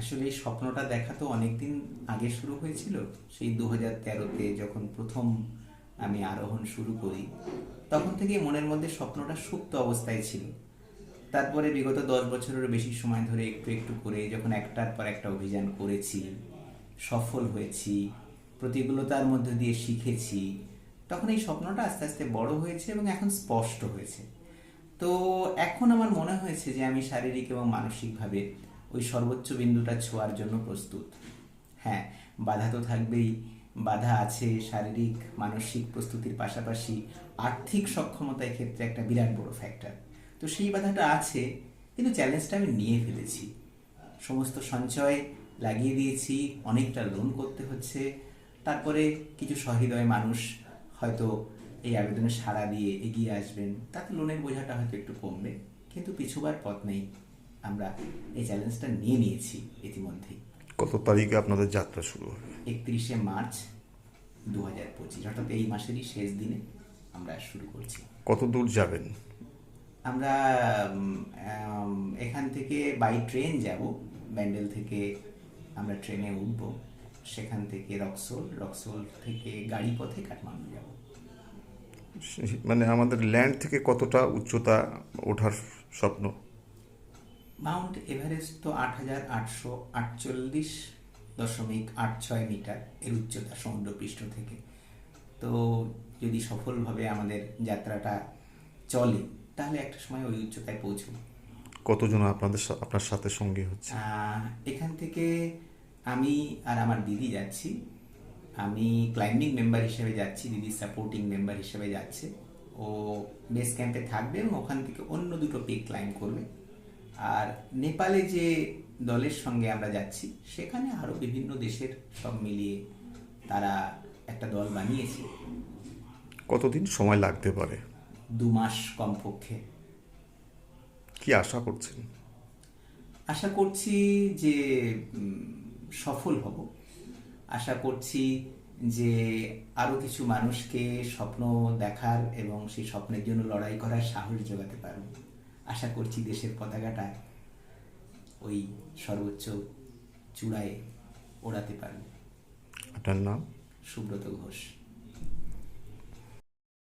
আসলে এই স্বপ্নটা দেখা তো অনেকদিন আগে শুরু হয়েছিল, সেই দু হাজার তেরোতে যখন প্রথম আমি আরোহণ শুরু করি, তখন থেকে মনের মধ্যে স্বপ্নটা সুপ্ত অবস্থায় ছিল। তারপরে বিগত দশ বছরের বেশি সময় ধরে একটু একটু করে যখন একটার পর একটা অভিযান করেছি, সফল হয়েছি, প্রতিকূলতার মধ্যে দিয়ে শিখেছি, তখন এই স্বপ্নটা আস্তে আস্তে বড় হয়েছে এবং এখন স্পষ্ট হয়েছে। তো এখন আমার মনে হয়েছে যে আমি শারীরিক এবং মানসিকভাবে ওই সর্বোচ্চ বিন্দুটা ছোঁয়ার জন্য প্রস্তুত। হ্যাঁ বাধা তো থাকবেই। বাধা আছে শারীরিক, মানসিক প্রস্তুতির পাশাপাশি আর্থিক সক্ষমতার ক্ষেত্রে একটা বিরাট বড় ফ্যাক্টর তো সেই বাধাটা আছে, কিন্তু চ্যালেঞ্জটা আমি নিয়ে ফেলেছি। সমস্ত সঞ্চয় লাগিয়ে দিয়েছি, অনেকটা লোন করতে হচ্ছে। তারপরে কিছু সহৃদয় মানুষ হয়তো এই আবেদনে সাড়া দিয়ে এগিয়ে আসবেন। তাতে লোনের বোঝাটা হয়তো একটু কমবে। কিন্তু পিছুবার পথ নেই। আমরা এই চ্যালেঞ্জটা নিয়ে নিয়েছি ইতিমধ্যেই কত তারিখে আপনাদের যাত্রা শুরু হবে? একত্রিশে মার্চ দু হাজার পঁচিশ অর্থাৎ এই মাসেরই শেষ দিনে আমরা শুরু করছি। কত দূর যাবেন? আমরা এখান থেকে বাই ট্রেন যাব। ব্যান্ডেল থেকে আমরা ট্রেনে উঠব। সেখান থেকে রক্সোল রক্সোল থেকে গাড়ি পথে কাঠমান্ডু যাব। মানে আমাদের ল্যান্ড থেকে কতটা উচ্চতা ওঠার স্বপ্ন? মাউন্ট এভারেস্ট তো আট হাজার আটশো আটচল্লিশ দশমিক আট ছয় মিটার এর উচ্চতা সমুদ্রপৃষ্ঠ থেকে। তো যদি সফলভাবে আমাদের যাত্রাটা চলে তাহলে একটা সময় ওই উচ্চতায় পৌঁছব কতজন আপনাদের আপনার সাথে সঙ্গী হচ্ছে? এখান থেকে আমি আর আমার দিদি যাচ্ছি। আমি ক্লাইম্বিং মেম্বার হিসেবে যাচ্ছি দিদি সাপোর্টিং মেম্বার হিসেবে যাচ্ছে। ও বেস ক্যাম্পে থাকবে এবং ওখান থেকে অন্য দুটো পিক ক্লাইম্ব করবে। আর নেপালে যে দলের সঙ্গে আমরা যাচ্ছি সেখানে আরও বিভিন্ন দেশের সব মিলিয়ে তারা একটা দল বানিয়েছে। কতদিন সময় লাগতে পারে? দু মাস কমপক্ষে। কি আশা করছেন? আশা করছি যে সফল হব। আশা করছি যে আরও কিছু মানুষকে স্বপ্ন দেখার এবং সেই স্বপ্নের জন্য লড়াই করার সাহস যোগাতে পারব। আশা করছি দেশের পতাকাটা ওই সর্বোচ্চ চূড়ায় ওড়াতে পারবে। আপনার নাম? সুব্রত ঘোষ।